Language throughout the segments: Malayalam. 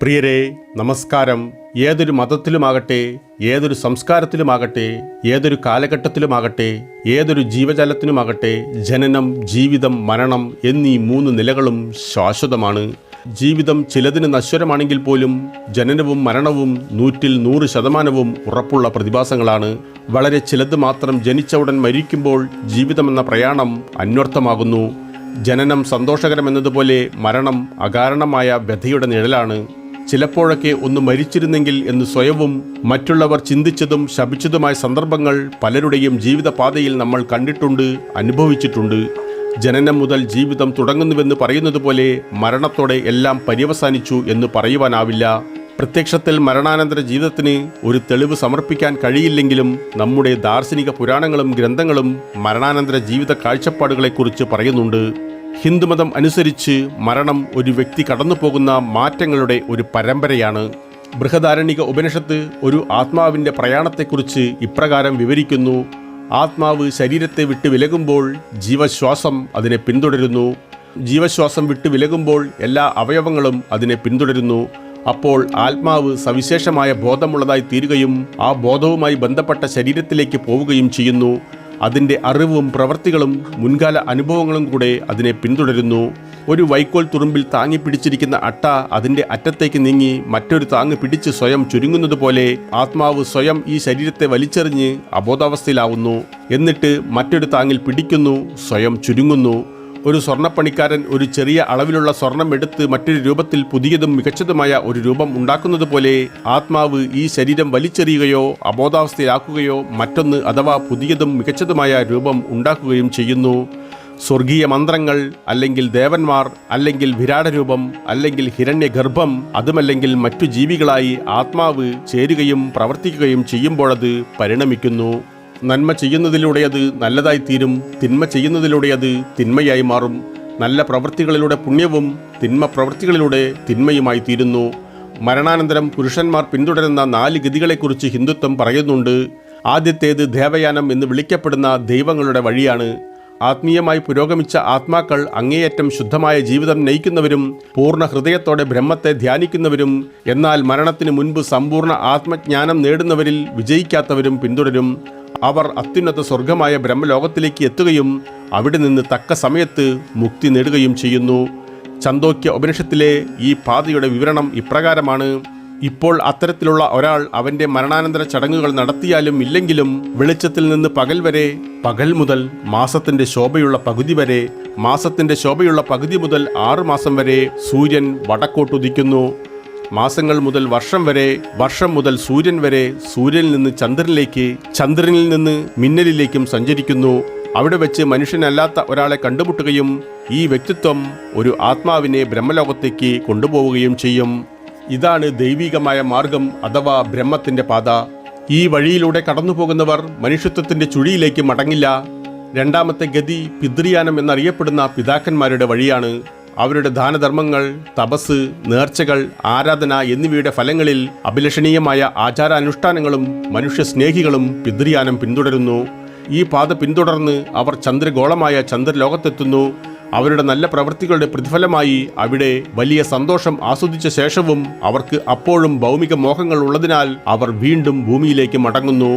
പ്രിയരെ നമസ്കാരം. ഏതൊരു മതത്തിലുമാകട്ടെ ഏതൊരു സംസ്കാരത്തിലുമാകട്ടെ ഏതൊരു കാലഘട്ടത്തിലുമാകട്ടെ ഏതൊരു ജീവജാലത്തിനുമാകട്ടെ ജനനം ജീവിതം മരണം എന്നീ മൂന്ന് നിലകളും ശാശ്വതമാണ്. ജീവിതം ചിലതിന് നശ്വരമാണെങ്കിൽ പോലും ജനനവും മരണവും നൂറ്റിൽ നൂറ് ശതമാനവും ഉറപ്പുള്ള പ്രതിഭാസങ്ങളാണ്. വളരെ ചിലത് മാത്രം ജനിച്ച ഉടൻ മരിക്കുമ്പോൾ ജീവിതമെന്ന പ്രയാണം അന്വർത്ഥമാകുന്നു. ജനനം സന്തോഷകരമെന്നതുപോലെ മരണം അകാരണമായ വ്യഥയുടെ നിഴലാണ്. ചിലപ്പോഴൊക്കെ ഒന്ന് മരിച്ചിരുന്നെങ്കിൽ എന്ന് സ്വയവും മറ്റുള്ളവർ ചിന്തിച്ചതും ശപിച്ചതുമായ സന്ദർഭങ്ങൾ പലരുടെയും ജീവിതപാതയിൽ നമ്മൾ കണ്ടിട്ടുണ്ട് അനുഭവിച്ചിട്ടുണ്ട്. ജനനം മുതൽ ജീവിതം തുടങ്ങുന്നുവെന്ന് പറയുന്നത് പോലെ മരണത്തോടെ എല്ലാം പര്യവസാനിച്ചു എന്ന് പറയുവാനാവില്ല. പ്രത്യക്ഷത്തിൽ മരണാനന്തര ജീവിതത്തിന് ഒരു തെളിവ് സമർപ്പിക്കാൻ കഴിയില്ലെങ്കിലും നമ്മുടെ ദാർശനിക പുരാണങ്ങളും ഗ്രന്ഥങ്ങളും മരണാനന്തര ജീവിത കാഴ്ചപ്പാടുകളെക്കുറിച്ച് പറയുന്നുണ്ട്. ഹിന്ദുമതം അനുസരിച്ച് മരണം ഒരു വ്യക്തി കടന്നു പോകുന്ന മാറ്റങ്ങളുടെ ഒരു പരമ്പരയാണ്. ബൃഹദാരണിക ഉപനിഷത്ത് ഒരു ആത്മാവിന്റെ പ്രയാണത്തെക്കുറിച്ച് ഇപ്രകാരം വിവരിക്കുന്നു. ആത്മാവ് ശരീരത്തെ വിട്ട് വിലകുമ്പോൾ ജീവശ്വാസം അതിനെ പിന്തുടരുന്നു. ജീവശ്വാസം വിട്ട് വിലകുമ്പോൾ എല്ലാ അവയവങ്ങളും അതിനെ പിന്തുടരുന്നു. അപ്പോൾ ആത്മാവ് സവിശേഷമായ ബോധമുള്ളതായി തീരുകയും ആ ബോധവുമായി ബന്ധപ്പെട്ട ശരീരത്തിലേക്ക് പോവുകയും ചെയ്യുന്നു. അതിന്റെ അറിവും പ്രവൃത്തികളും മുൻകാല അനുഭവങ്ങളും കൂടെ അതിനെ പിന്തുടരുന്നു. ഒരു വൈക്കോൽ തുറുമ്പിൽ താങ്ങി പിടിച്ചിരിക്കുന്ന അട്ട അതിന്റെ അറ്റത്തേക്ക് നീങ്ങി മറ്റൊരു താങ്ങ് പിടിച്ച് സ്വയം ചുരുങ്ങുന്നത് പോലെ ആത്മാവ് സ്വയം ഈ ശരീരത്തെ വലിച്ചെറിഞ്ഞ് അബോധാവസ്ഥയിലാവുന്നു. എന്നിട്ട് മറ്റൊരു താങ്ങിൽ പിടിക്കുന്നു സ്വയം ചുരുങ്ങുന്നു. ഒരു സ്വർണപ്പണിക്കാരൻ ഒരു ചെറിയ അളവിലുള്ള സ്വർണം എടുത്ത് മറ്റൊരു രൂപത്തിൽ പുതിയതും മികച്ചതുമായ ഒരു രൂപം ഉണ്ടാക്കുന്നത് പോലെ ആത്മാവ് ഈ ശരീരം വലിച്ചെറിയുകയോ അബോധാവസ്ഥയിലാക്കുകയോ മറ്റൊന്ന് അഥവാ പുതിയതും മികച്ചതുമായ രൂപം ഉണ്ടാക്കുകയും ചെയ്യുന്നു. സ്വർഗീയ മന്ത്രങ്ങൾ അല്ലെങ്കിൽ ദേവന്മാർ അല്ലെങ്കിൽ വിരാടരൂപം അല്ലെങ്കിൽ ഹിരണ്യഗർഭം അതുമല്ലെങ്കിൽ മറ്റു ജീവികളായി ആത്മാവ് ചേരുകയും പ്രവർത്തിക്കുകയും ചെയ്യുമ്പോഴത് പരിണമിക്കുന്നു. നന്മ ചെയ്യുന്നതിലൂടെ അത് നല്ലതായി തീരും തിന്മ ചെയ്യുന്നതിലൂടെ അത് തിന്മയായി മാറും. നല്ല പ്രവൃത്തികളിലൂടെ പുണ്യവും തിന്മ പ്രവൃത്തികളിലൂടെ തിന്മയുമായി തീരുന്നു. മരണാനന്തരം പുരുഷന്മാർ പിന്തുടരുന്ന നാല് ഗതികളെക്കുറിച്ച് ഹിന്ദുത്വം പറയുന്നുണ്ട്. ആദ്യത്തേത് ദേവയാനം എന്ന് വിളിക്കപ്പെടുന്ന ദൈവങ്ങളുടെ വഴിയാണ്. ആത്മീയമായി പുരോഗമിച്ച ആത്മാക്കൾ അങ്ങേയറ്റം ശുദ്ധമായ ജീവിതം നയിക്കുന്നവരും പൂർണ ഹൃദയത്തോടെ ബ്രഹ്മത്തെ ധ്യാനിക്കുന്നവരും എന്നാൽ മരണത്തിന് മുൻപ് സമ്പൂർണ ആത്മജ്ഞാനം നേടുന്നവരിൽ വിജയിക്കാത്തവരും പിന്തുടരും. അവർ അത്യുന്നത സ്വർഗമായ ബ്രഹ്മലോകത്തിലേക്ക് എത്തുകയും അവിടെ നിന്ന് തക്ക സമയത്ത് മുക്തി നേടുകയും ചെയ്യുന്നു. ചന്തോക്യ ഉപനിഷത്തിലെ ഈ പാതയുടെ വിവരണം ഇപ്രകാരമാണ്. ഇപ്പോൾ അത്തരത്തിലുള്ള ഒരാൾ അവന്റെ മരണാനന്തര ചടങ്ങുകൾ നടത്തിയാലും ഇല്ലെങ്കിലും വെളിച്ചത്തിൽ നിന്ന് പകൽ വരെ പകൽ മുതൽ മാസത്തിന്റെ ശോഭയുള്ള പകുതി വരെ മാസത്തിന്റെ ശോഭയുള്ള പകുതി മുതൽ ആറുമാസം വരെ സൂര്യൻ വടക്കോട്ടുദിക്കുന്നു മാസങ്ങൾ മുതൽ വർഷം വരെ വർഷം മുതൽ സൂര്യൻ വരെ സൂര്യനിൽ നിന്ന് ചന്ദ്രനിലേക്ക് ചന്ദ്രനിൽ നിന്ന് മിന്നലിലേക്കും സഞ്ചരിക്കുന്നു. അവിടെ വെച്ച് മനുഷ്യനല്ലാത്ത ഒരാളെ കണ്ടുമുട്ടുകയും ഈ വ്യക്തിത്വം ഒരു ആത്മാവിനെ ബ്രഹ്മലോകത്തേക്ക് കൊണ്ടുപോവുകയും ചെയ്യും. ഇതാണ് ദൈവികമായ മാർഗം അഥവാ ബ്രഹ്മത്തിന്റെ പാത. ഈ വഴിയിലൂടെ കടന്നുപോകുന്നവർ മനുഷ്യത്വത്തിന്റെ ചുഴിയിലേക്ക് മടങ്ങില്ല. രണ്ടാമത്തെ ഗതി പിതൃയാനം എന്നറിയപ്പെടുന്ന പിതാക്കന്മാരുടെ വഴിയാണ്. അവരുടെ ദാനധർമ്മങ്ങൾ തപസ് നേർച്ചകൾ ആരാധന എന്നിവയുടെ ഫലങ്ങളിൽ അഭിലഷണീയമായ ആചാരാനുഷ്ഠാനങ്ങളും മനുഷ്യസ്നേഹികളും പിതൃയാനം പിന്തുടരുന്നു. ഈ പാത പിന്തുടർന്ന് അവർ ചന്ദ്രഗോളമായ ചന്ദ്രലോകത്തെത്തുന്നു. അവരുടെ നല്ല പ്രവൃത്തികളുടെ പ്രതിഫലമായി അവിടെ വലിയ സന്തോഷം ആസ്വദിച്ച ശേഷവും അവർക്ക് അപ്പോഴും ഭൗമിക മോഹങ്ങൾ ഉള്ളതിനാൽ അവർ വീണ്ടും ഭൂമിയിലേക്ക് മടങ്ങുന്നു.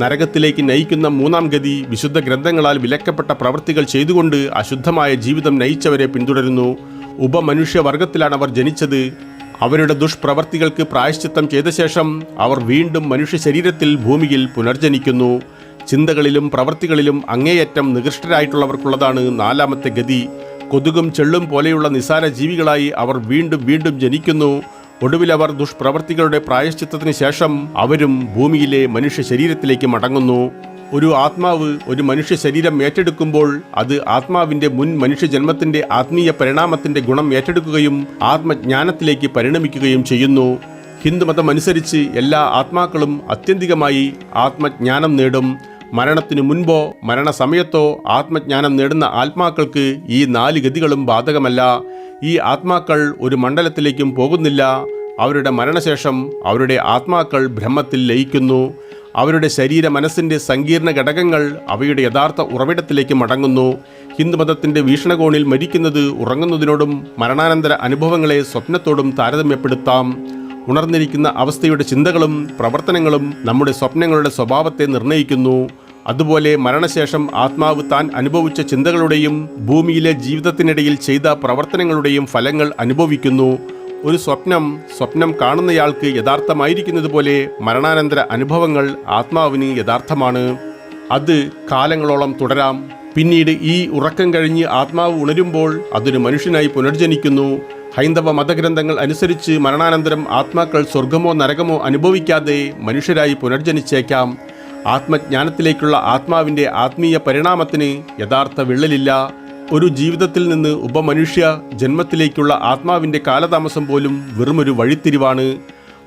നരകത്തിലേക്ക് നയിക്കുന്ന മൂന്നാം ഗതി വിശുദ്ധ ഗ്രന്ഥങ്ങളാൽ വിലക്കപ്പെട്ട പ്രവൃത്തികൾ ചെയ്തുകൊണ്ട് അശുദ്ധമായ ജീവിതം നയിച്ചവരെ പിന്തുടരുന്നു. ഉപമനുഷ്യവർഗത്തിലാണ് അവർ ജനിച്ചത്. അവരുടെ ദുഷ്പ്രവർത്തികൾക്ക് പ്രായശ്ചിത്തം ചെയ്ത ശേഷം അവർ വീണ്ടും മനുഷ്യ ശരീരത്തിൽ ഭൂമിയിൽ പുനർജനിക്കുന്നു. ചിന്തകളിലും പ്രവൃത്തികളിലും അങ്ങേയറ്റം നികൃഷ്ടരായിട്ടുള്ളവർക്കുള്ളതാണ് നാലാമത്തെ ഗതി. കൊതുകും ചെള്ളും പോലെയുള്ള നിസാര ജീവികളായി അവർ വീണ്ടും വീണ്ടും ജനിക്കുന്നു. ഒടുവിൽ അവർ ദുഷ്പ്രവർത്തികളുടെ പ്രായശ്ചിത്തത്തിന് ശേഷം അവരും ഭൂമിയിലെ മനുഷ്യ ശരീരത്തിലേക്ക് മടങ്ങുന്നു. ഒരു ആത്മാവ് ഒരു മനുഷ്യ ശരീരം ഏറ്റെടുക്കുമ്പോൾ അത് ആത്മാവിന്റെ മുൻ മനുഷ്യജന്മത്തിന്റെ ആത്മീയ പരിണാമത്തിന്റെ ഗുണം ഏറ്റെടുക്കുകയും ആത്മജ്ഞാനത്തിലേക്ക് പരിണമിക്കുകയും ചെയ്യുന്നു. ഹിന്ദുമതം അനുസരിച്ച് എല്ലാ ആത്മാക്കളും അത്യന്തികമായി ആത്മജ്ഞാനം നേടും. മരണത്തിനു മുൻപോ മരണസമയത്തോ ആത്മജ്ഞാനം നേടുന്ന ആത്മാക്കൾക്ക് ഈ നാല് ഗതികളും ബാധകമല്ല. ഈ ആത്മാക്കൾ ഒരു മണ്ഡലത്തിലേക്കും പോകുന്നില്ല. അവരുടെ മരണശേഷം അവരുടെ ആത്മാക്കൾ ബ്രഹ്മത്തിൽ ലയിക്കുന്നു. അവരുടെ ശരീര മനസ്സിന്റെ സങ്കീർണ ഘടകങ്ങൾ അവയുടെ യഥാർത്ഥ ഉറവിടത്തിലേക്ക് മടങ്ങുന്നു. ഹിന്ദുമതത്തിന്റെ വീക്ഷണകോണിൽ മരിക്കുന്നത് ഉറങ്ങുന്നതിനോടും മരണാനന്തര അനുഭവങ്ങളെ സ്വപ്നത്തോടും താരതമ്യപ്പെടുത്താം. ഉണർന്നിരിക്കുന്ന അവസ്ഥയുടെ ചിന്തകളും പ്രവർത്തനങ്ങളും നമ്മുടെ സ്വപ്നങ്ങളുടെ സ്വഭാവത്തെ നിർണയിക്കുന്നു അതുപോലെ മരണശേഷം ആത്മാവ് താൻ അനുഭവിച്ച ചിന്തകളുടെയും ഭൂമിയിലെ ജീവിതത്തിനിടയിൽ ചെയ്ത പ്രവർത്തനങ്ങളുടെയും ഫലങ്ങൾ അനുഭവിക്കുന്നു. ഒരു സ്വപ്നം സ്വപ്നം കാണുന്നയാൾക്ക് യഥാർത്ഥമായിരിക്കുന്നത് പോലെ മരണാനന്തര അനുഭവങ്ങൾ ആത്മാവിന് യഥാർത്ഥമാണ്. അത് കാലങ്ങളോളം തുടരാം. പിന്നീട് ഈ ഉറക്കം കഴിഞ്ഞ് ആത്മാവ് ഉണരുമ്പോൾ അതൊരു മനുഷ്യനായി പുനർജനിക്കുന്നു. ഹൈന്ദവ മതഗ്രന്ഥങ്ങൾ അനുസരിച്ച് മരണാനന്തരം ആത്മാക്കൾ സ്വർഗമോ നരകമോ അനുഭവിക്കാതെ മനുഷ്യരായി പുനർജനിച്ചേക്കാം. ആത്മജ്ഞാനത്തിലേക്കുള്ള ആത്മാവിന്റെ ആത്മീയ പരിണാമത്തിന് യഥാർത്ഥ വിള്ളലില്ല. ഒരു ജീവിതത്തിൽ നിന്ന് ഉപമനുഷ്യ ജന്മത്തിലേക്കുള്ള ആത്മാവിന്റെ കാലതാമസം പോലും വെറുമൊരു വഴിത്തിരിവാണ്.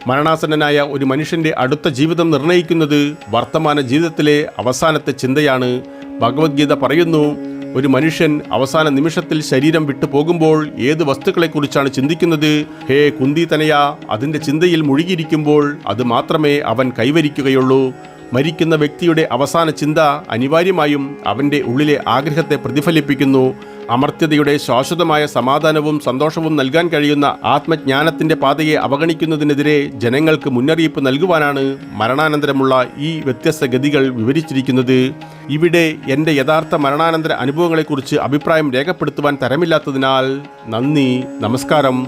മരണാസന്നനായ ഒരു മനുഷ്യന്റെ അടുത്ത ജീവിതം നിർണയിക്കുന്നത് വർത്തമാന ജീവിതത്തിലെ അവസാനത്തെ ചിന്തയാണ്. ഭഗവത്ഗീത പറയുന്നു ഒരു മനുഷ്യൻ അവസാന നിമിഷത്തിൽ ശരീരം വിട്ടു പോകുമ്പോൾ ഏത് വസ്തുക്കളെക്കുറിച്ചാണ് ചിന്തിക്കുന്നത്? ഹേ കുന്തി തനയ അതിന്റെ ചിന്തയിൽ മുഴുകിയിരിക്കുമ്പോൾ അത് മാത്രമേ അവൻ കൈവരിക്കുകയുള്ളൂ. മരിക്കുന്ന വ്യക്തിയുടെ അവസാന ചിന്ത അനിവാര്യമായും അവന്റെ ഉള്ളിലെ ആഗ്രഹത്തെ പ്രതിഫലിപ്പിക്കുന്നു. അമർത്യതയുടെ ശാശ്വതമായ സമാധാനവും സന്തോഷവും നൽകാൻ കഴിയുന്ന ആത്മജ്ഞാനത്തിന്റെ പാതയെ അവഗണിക്കുന്നതിനെതിരെ ജനങ്ങൾക്ക് മുന്നറിയിപ്പ് നൽകുവാനാണ് മരണാനന്തരമുള്ള ഈ വ്യത്യസ്ത ഗതികൾ വിവരിച്ചിരിക്കുന്നത്. ഇവിടെ എന്റെ യഥാർത്ഥ മരണാനന്തര അനുഭവങ്ങളെക്കുറിച്ച് അഭിപ്രായം രേഖപ്പെടുത്തുവാൻ തരമില്ലാത്തതിനാൽ നന്ദി നമസ്കാരം.